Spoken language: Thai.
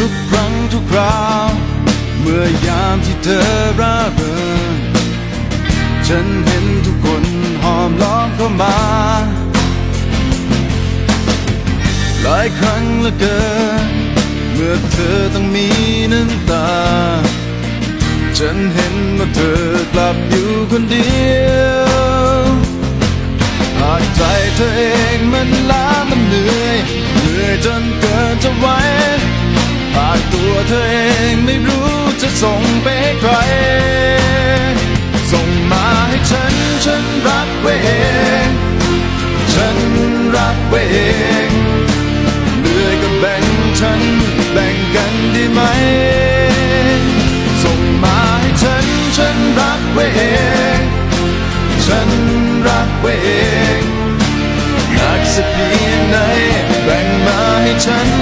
ทุกครั้งทุกคราว เมื่อยามที่เธอร่าเริงฉันเห็นทุกคนหอมล้อมเข้ามา หลายครั้งเหลือเกิน เมื่อเธอต้องมีน้ำตา ฉันเห็นว่าเธอกลับอยู่คนเดียวหากใจเธอเองมันล้ามันเหนื่อย เหนื่อยจนเกินจะไหว ตัวเธอเองไม่รู้จะส่งไปให้ใคร ส่งมาให้ฉัน ฉันรับไว้เองฉันรับไว้เองเหนื่อยก็แบ่งฉันแบ่งกันได้ไหม ส่งมาให้ฉัน ฉันรับไว้เองฉันรับไว้เองหนักสักเพียงไหนแบ่งมาให้ฉัน